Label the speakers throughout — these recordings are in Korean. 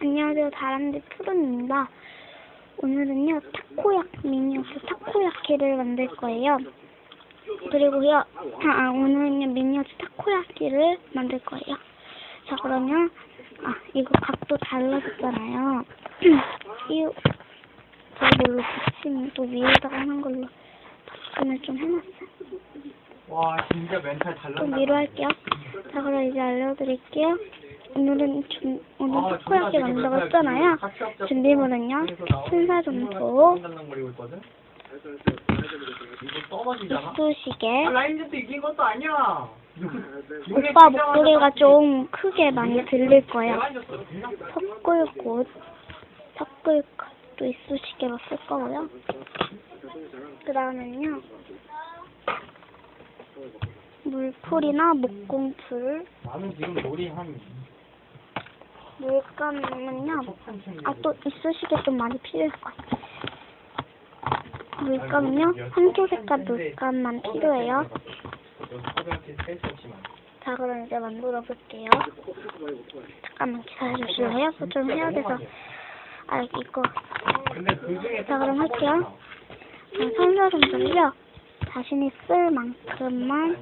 Speaker 1: 안녕하세요. 다람쥐 푸른입니다. 오늘은요, 타코야, 미니어스 타코야키를 만들 거예요. 그리고요, 아, 아, 오늘은요, 미니어스 타코야키를 만들 거예요. 자, 그러면, 아, 이거 각도 달라졌잖아요. 이, 저걸로 붙이면 또 위에다가 하는 걸로 바꿈을 좀 해놨어요.
Speaker 2: 와 진짜 멘탈 잘
Speaker 1: 좀. 위로 할게요. 자, 그럼 이제 알려드릴게요. 오늘은 준, 오늘
Speaker 2: 아. 같이 합작-
Speaker 1: 준비물은요. 이쑤시개,
Speaker 2: 아, 라인즈도 이긴 것도 아니야.
Speaker 1: 오빠 목소리가 좀 크게 많이 들릴 거예요. 섞을꽃, 섞을꽃도 이쑤시개로 쓸 거고요. 그 다음엔요, 물풀이나 목공풀,
Speaker 2: 나는 지금 놀이 한
Speaker 1: 물감은요, 아, 또 이쑤시개 좀 많이 필요할 것 같아요. 물감은요, 한조 색깔 물감만 필요해요. 자, 그럼 이제 만들어 볼게요. 잠깐만 기다려주실래요? 그거 좀 해야 돼서. 아, 이거.
Speaker 2: 그
Speaker 1: 자, 그럼 할게요. 자, 선사점들요. 자신이 쓸 만큼만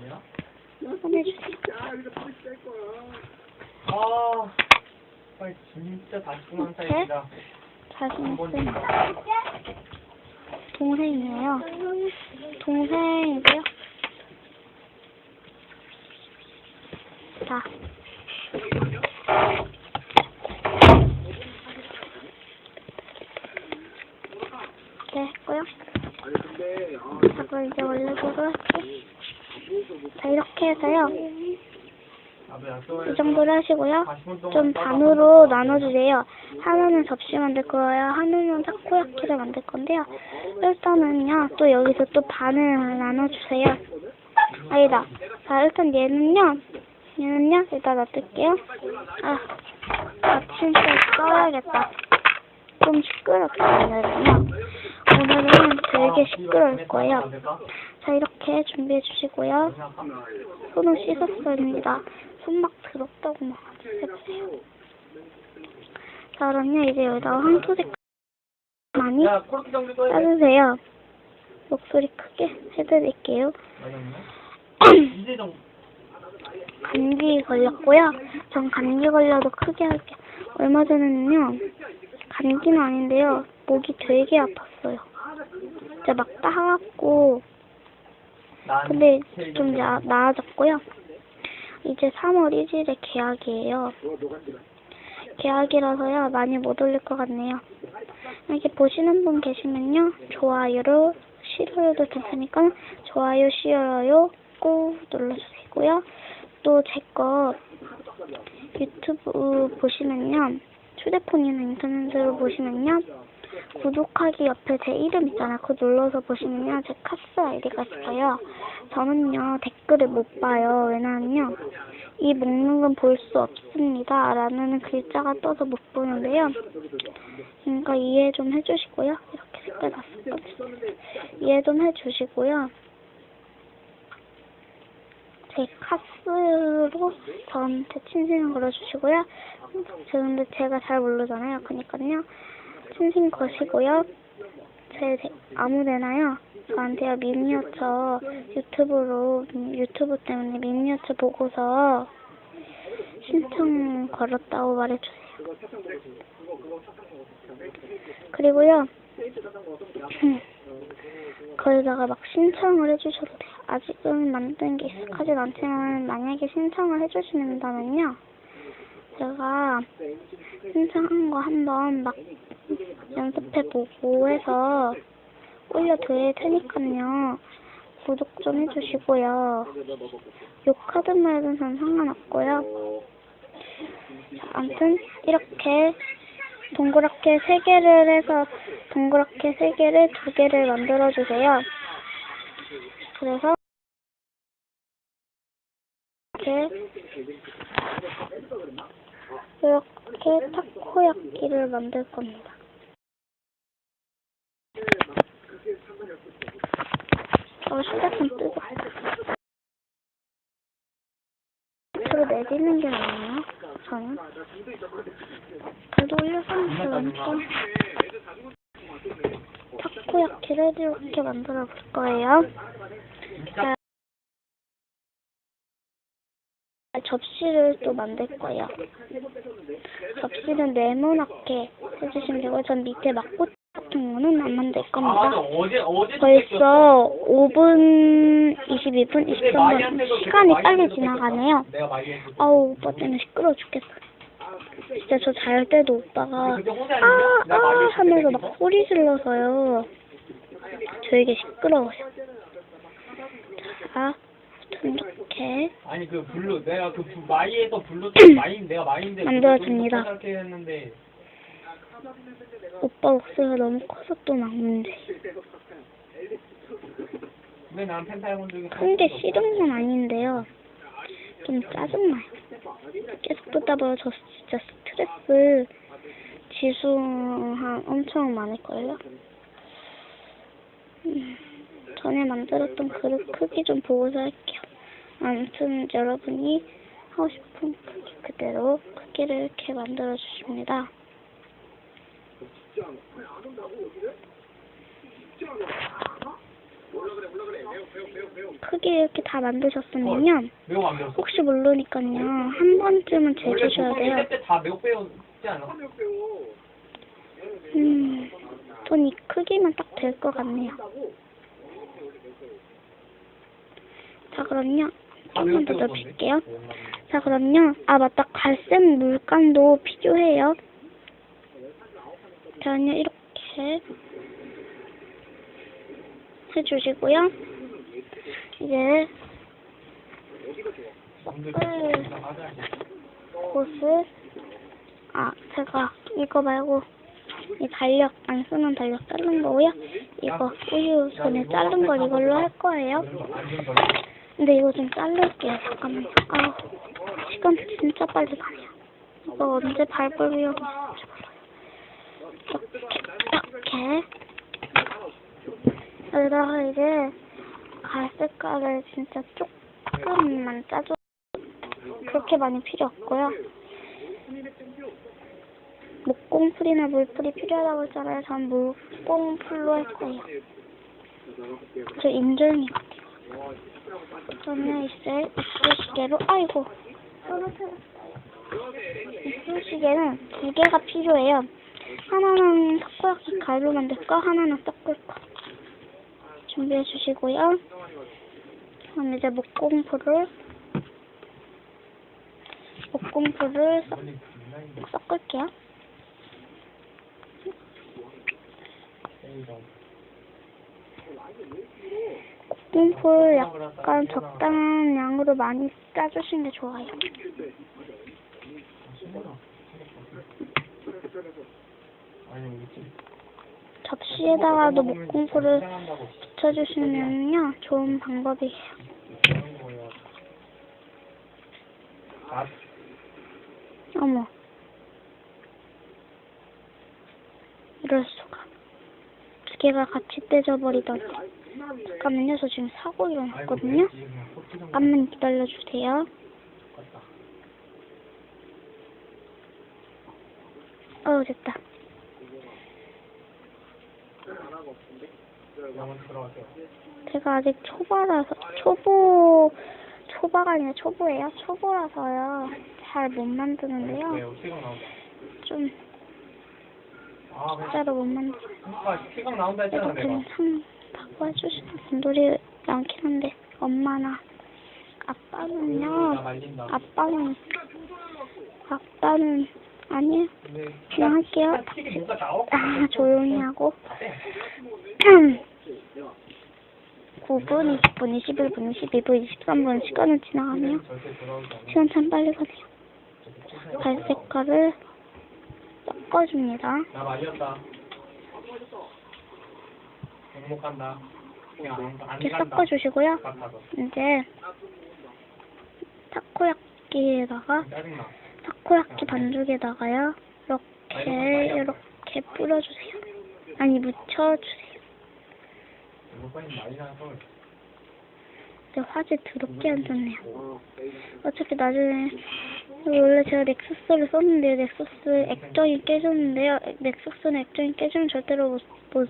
Speaker 1: 꺼내주세요.
Speaker 2: 아, 빨리 진짜 다시만
Speaker 1: 이렇게. 자신이 쓸 만큼. 동생이에요. 동생이고요. 자. 네, 했고요. 자, 그럼 이제 원래대로 할게요. 자, 이렇게 해서요. 이 정도로 하시고요. 좀 반으로 나눠주세요. 하나는 접시 만들 거예요. 하나는 타코야키를 만들 건데요. 일단은요, 또 여기서 또 반을 나눠주세요. 아니다. 자, 일단 얘는요, 얘는요, 일단 놔둘게요. 아, 아침 때 써야겠다. 좀 시끄럽다, 오늘은요. 오늘은 되게 시끄러울 거예요. 자, 이렇게 준비해 주시고요. 손을 씻었습니다. 손막 더럽다고 막 해주세요. 자, 그럼요, 이제 여기다가 황토색 많이. 따주세요. 목소리 크게 해드릴게요. 감기 걸렸고요. 전 감기 걸려도 크게 할게요. 얼마 전에는요, 감기는 아닌데요, 목이 되게 아팠어요. 진짜 막 따갑고,
Speaker 2: 난
Speaker 1: 근데 좀 나, 나아졌고요. 이제 3월 1일에 계약이에요. 계약이라서요, 많이 못 올릴 것 같네요. 이렇게 보시는 분 계시면요, 좋아요로, 싫어요도 괜찮으니까, 좋아요, 싫어요 꾹 눌러주시고요. 또 제 거 유튜브 보시면요, 휴대폰이나 인터넷으로 보시면요, 구독하기 옆에 제 이름 있잖아요. 그거 눌러서 보시면요. 제 카스 아이디가 있어요. 저는요, 댓글을 못 봐요. 왜냐면요, 이 목록은 볼 수 없습니다. 라는 글자가 떠서 못 보는데요. 그러니까 이해 좀 해주시고요. 이렇게 색깔 났었거든요. 이해 좀 해주시고요. 제 카스로 저한테 친신 걸어주시고요. 저 근데 제가 잘 모르잖아요. 그니까요. 친신 거시고요. 제 데- 아무데나요. 저한테요 미니어처 유튜브로 음, 유튜브 때문에 미니어처 보고서 신청 걸었다고 말해주세요. 그리고요. 거기다가 막 신청을 해주셔도 돼요. 아직은 만든 게 익숙하진 않지만 만약에 신청을 해주신다면요. 제가 신청한 거 한번 막 연습해보고 해서 올려드릴 테니까요. 구독 좀 해주시고요. 욕하든 말든 전 상관없고요. 자, 아무튼 이렇게 동그랗게 세 개를 해서 동그랗게 세 개를 두 개를 만들어 주세요. 그래서 이렇게 이렇게 타코야끼를 만들 겁니다. 어, 휴대폰 뜨고. 앞으로 내딛는 게 나아요, 저는. 그래도 올려서는 완전 타코야키를 이렇게 만들어 볼 거예요. 자, 접시를 또 만들 거예요. 접시는 네모나게 해주시면 되고, 전 밑에 막꽃 같은 거는 안 만들
Speaker 2: 아
Speaker 1: 겁니다.
Speaker 2: 어제
Speaker 1: 벌써 5분, 22분, 23분 시간이 빨리 지나가네요. 아우 오빠 때문에 시끄러워 죽겠어. 진짜 저 잘 때도 오빠가
Speaker 2: 혼자
Speaker 1: 아, 아 하면서 때막 소리 질러서요. 저에게 시끄러워요. 자, 이렇게
Speaker 2: 아니 그 블루 내가 그 부- 마이에서 블루 마이 내가 마이인데
Speaker 1: 만들어줍니다. 오빠 목소리가 너무 커서 또막 문제.
Speaker 2: 왜난 펜타 해본 적이
Speaker 1: 큰게 싫은 건 아닌데요. 좀 짜증나요. 계속 듣다 보면 저 진짜 스트레스 지수 한 엄청 많을걸요? 음, 전에 만들었던 그릇 크기 좀 보고서 할게요. 아무튼 여러분이 하고 싶은 크기 그대로 크기를 이렇게 만들어 주십니다. 크기 이렇게 다 만드셨으면요.
Speaker 2: 매우 안 배웠어.
Speaker 1: 혹시 모르니까요. 한 번쯤은 재주셔야 돼요.
Speaker 2: 때다 매우 배웠지 않아?
Speaker 1: 음, 전 이 크기만 딱 될 것 같네요. 자, 그럼요.
Speaker 2: 다
Speaker 1: 조금만 더
Speaker 2: 매우
Speaker 1: 넓힐게요. 자, 그럼요. 아, 맞다. 갈색 물감도 필요해요. 저는요, 이렇게 해주시고요. 이제 곳을, 아, 제가 이거 말고 이 달력, 안 쓰는 달력 자른 거고요. 이거 우유 전에 자른 걸 이걸로 할 거예요. 근데 이거 좀 자를게요. 잠깐만요. 아우, 시간 진짜 빨리 가네요. 이거 언제 몰라요. 이렇게. 여기다가 이제 갈색깔을 진짜 조금만 짜줘. 그렇게 많이 필요 없고요. 목공풀이나 물풀이 필요하다고 했잖아요. 전 물공풀로 할 거예요. 저 인절미 같아요. 저는 이제 이쑤시개로 아이고 이쑤시개는 두 개가 필요해요. 하나는 타코야키 가위로 만들 거, 하나는 섞을 거. 준비해 주시고요. 그럼 이제 목공풀을 목공풀을 섞, 섞을게요. 목공풀 약간 적당한 양으로 많이 짜주시는 게 좋아요. 접시에다가도 목공풀을 붙여주시면요 좋은 방법이에요.
Speaker 2: 아,
Speaker 1: 어머. 이럴 수가. 두 개가 같이 떼져버리다니. 잠깐만요, 저 지금 사고 일어났거든요. 잠깐만 기다려주세요. 어, 됐다.
Speaker 2: 들어가세요.
Speaker 1: 제가 아직 초보라서, 초보, 초보가 아니라 초보예요. 초보라서요. 잘 못 만드는데요.
Speaker 2: 나온다.
Speaker 1: 좀,
Speaker 2: 아, 왜?
Speaker 1: 진짜로 못.
Speaker 2: 아, 했잖아
Speaker 1: 이렇게
Speaker 2: 내가.
Speaker 1: 참 바꿔주시는 분들이 많긴 한데 엄마나
Speaker 2: 나
Speaker 1: 아빠는요
Speaker 2: 말린다.
Speaker 1: 아빠는 아빠는 아니에요
Speaker 2: 근데
Speaker 1: 그냥 할게요? 아 조용히 하고
Speaker 2: 네.
Speaker 1: 9분, 20분, 21분, 22분, 23분 시간은 지나가네요. 시간 참 빨리 가네요 갈색깔을 섞어줍니다
Speaker 2: 나 말렸다. 행복한다.
Speaker 1: 이렇게. 섞어주시고요. 이제 타코야끼에다가 타코야키 반죽에다가요. 이렇게 이렇게 뿌려주세요. 아니 묻혀주세요. 근데 화질 더럽게 안 좋네요. 어차피 나중에 원래 제가 넥서스를 썼는데 넥서스 액정이 깨졌는데요. 넥서스는 액정이 깨지면 절대로 못, 못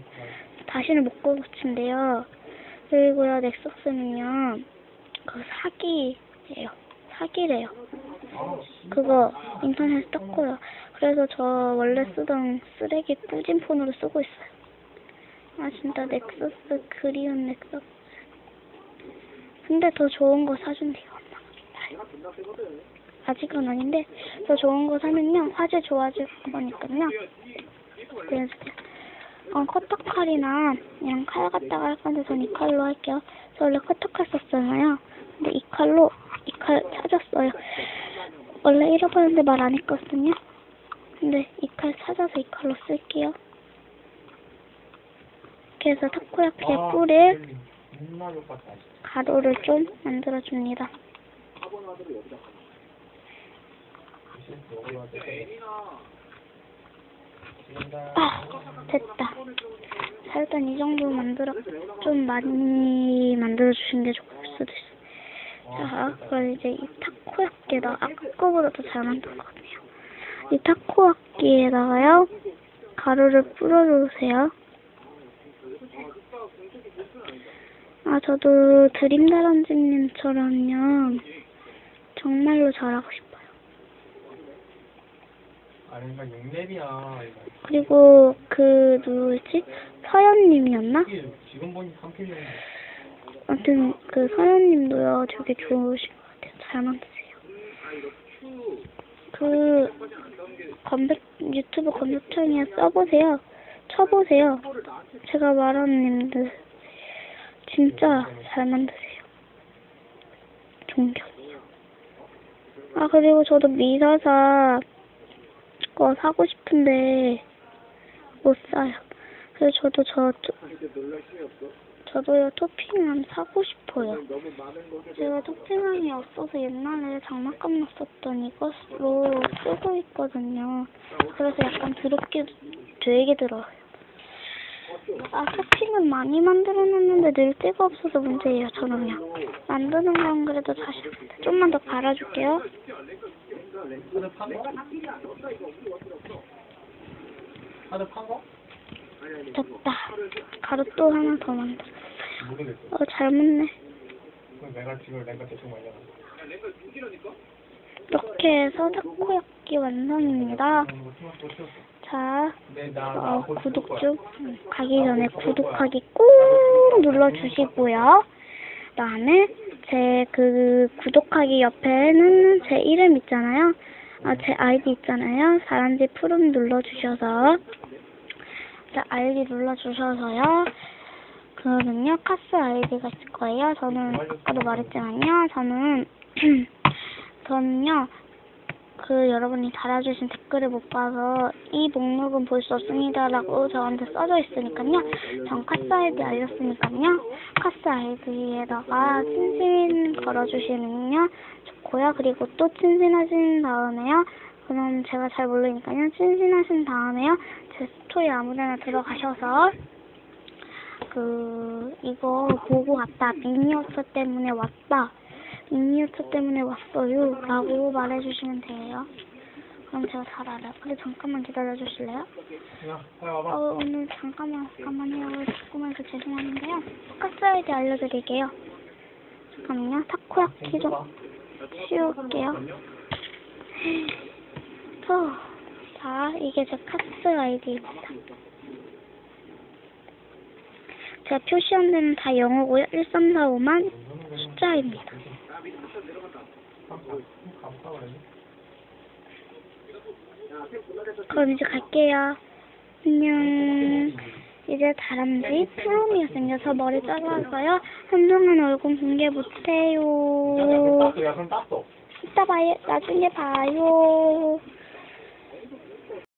Speaker 1: 다시는 못 고친대요. 그리고요 넥서스는요 그 사기예요. 사기래요. 그거 인터넷에 떴고요. 그래서 저 원래 쓰던 쓰레기 꾸진 폰으로 쓰고 있어요. 아 진짜 넥서스 그리운 넥서스. 근데 더 좋은 거 사준대요. 아직은 아닌데 더 좋은 거 사면요 화질 좋아질 거니까요. 그래서 어, 커터칼이나 이런 칼 갖다가 할 건데 전 이 칼로 할게요. 저 원래 커터칼 썼잖아요. 근데 이 칼로 이 칼 찾았어요. 원래 잃어버렸는데 말 안 했거든요. 근데 이 칼 찾아서 이 칼로 쓸게요. 그래서 타코야키에
Speaker 2: 아,
Speaker 1: 뿌릴
Speaker 2: 존나 좋겠다.
Speaker 1: 가루를 좀 만들어줍니다. 아, 됐다. 자, 일단 이 정도 만들어, 좀 많이 만들어 주신 게 좋을 수도 있어. 자, 그럼 이제 이 타코야끼에다 아까 거보다 더 잘 만든 것 같네요. 이 타코야끼에다가요, 가루를 뿌려주세요. 아, 저도 드림다람쥐님처럼요, 정말로 잘하고 싶어요.
Speaker 2: 아, 그러니까 6렙이야. 이거.
Speaker 1: 그리고 그 누구지? 서연님이었나?
Speaker 2: 이게 지금 보니 3킬이었는데.
Speaker 1: 아무튼 그 서연님도요 되게 좋으신 것 같아요. 잘 만드세요. 그 검색 유튜브 검색창에 써보세요. 쳐보세요. 제가 말하는 님들 진짜 잘 만드세요. 존경해요. 아 그리고 저도 미사사 거 사고 싶은데 못 사요. 그래서 저도 저 저도요 토핑함 사고 싶어요. 제가 토핑함이 없어서 옛날에 장난감 났었던 이것으로 쓰고 있거든요. 그래서 약간 더럽게 되게 들어요. 아 토핑은 많이 만들어놨는데 늘 데가 없어서 문제예요. 저는요. 만드는 건 그래도 자신 좀만 더 갈아줄게요.
Speaker 2: 하드 판 거?
Speaker 1: 됐다. 가루 또 하나 더 만들어.
Speaker 2: 모르겠어.
Speaker 1: 어
Speaker 2: 내가 지금 내가 대충 말려놨어.
Speaker 1: 이렇게 해서 타코야끼 완성입니다. 자, 어,
Speaker 2: 곧
Speaker 1: 구독. 좀 음, 가기 전에 구독하기 꾹 눌러주시고요. 그다음에 제 그 구독하기 옆에는 제 이름 있잖아요. 아, 제 아이디 있잖아요. 사람들 푸름 눌러주셔서 자, 아이디 눌러주셔서요. 그러면요, 카스 아이디가 있을 거예요. 저는 아까도 말했지만요, 저는 저는요, 그 여러분이 달아주신 댓글을 못 봐서 이 목록은 볼 수 없습니다라고 저한테 써져 있으니까요. 전 카스 아이디 알렸으니까요. 카스 아이디에다가 친신 걸어주시면요 좋고요. 그리고 또 친신하신 다음에요. 그럼 제가 잘 모르니까요. 친신하신 다음에요. 제 스토리 아무데나 들어가셔서 그 이거 보고 왔다. 미니어처 때문에 왔다. 미니어처 때문에 왔어요. 라고 말해주시면 돼요. 그럼 제가 잘 알아요. 근데 잠깐만 기다려 주실래요?
Speaker 2: 빨리 와봐.
Speaker 1: 어, 오늘 잠깐만, 잠깐만요. 조금해서 죄송한데요. 카스 아이디 알려드릴게요. 잠깐만요. 타코야키 좀 치울게요. 저, 자, 이게 제 카스 아이디입니다. 제가 표시한 데는 다 영어고요. 1345만 숫자입니다. 그럼 이제 갈게요. 안녕. 이제 다람쥐 프롬이 생겨서 머리 잘라서요. 한동안 얼굴 공개
Speaker 2: 야,
Speaker 1: 못해요. 이따 봐요. 나중에 봐요.